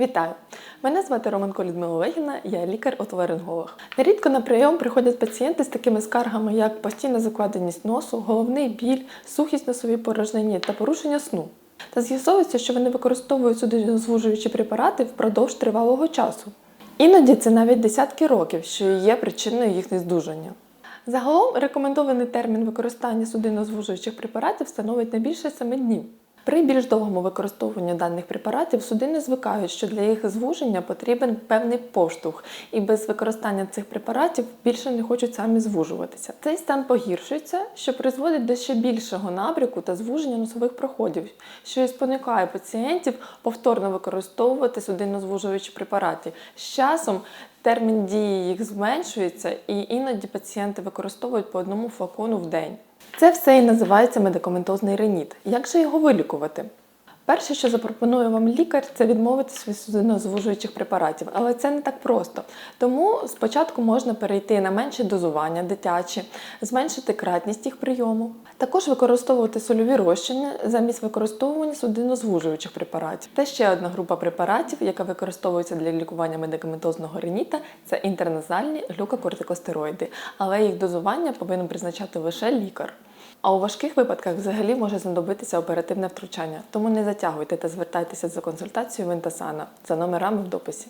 Вітаю! Мене звати Романко Людмила Олегівна, я лікар-отоларинголог. Нерідко на прийом приходять пацієнти з такими скаргами, як постійна закладеність носу, головний біль, сухість носовій порожнині та порушення сну. Та з'ясовується, що вони використовують судинозвужуючі препарати впродовж тривалого часу. Іноді це навіть десятки років, що є причиною їх нездужання. Загалом рекомендований термін використання судинозвужуючих препаратів становить не більше 7 днів. При більш довгому використовуванні даних препаратів судини звикають, що для їх звуження потрібен певний поштовх, і без використання цих препаратів більше не хочуть самі звужуватися. Цей стан погіршується, що призводить до ще більшого набряку та звуження носових проходів, що і спонукає пацієнтів повторно використовувати судиннозвужуючі препарати. З часом термін дії їх зменшується, і іноді пацієнти використовують по одному флакону в день. Це все і називається медикаментозний реніт. Як же його вилікувати? Перше, що запропонує вам лікар, це відмовитись від судинозвужуючих препаратів, але це не так просто. Тому спочатку можна перейти на менше дозування дитячі, зменшити кратність їх прийому. Також використовувати сольові розчини замість використовування судинозвужуючих препаратів. Та ще одна група препаратів, яка використовується для лікування медикаментозного реніта, це інтерназальні глюкокортикостероїди, але їх дозування повинен призначати лише лікар. А у важких випадках взагалі може знадобитися оперативне втручання, тому не затягуйте та звертайтеся за консультацією Інтасана за номерами в дописі.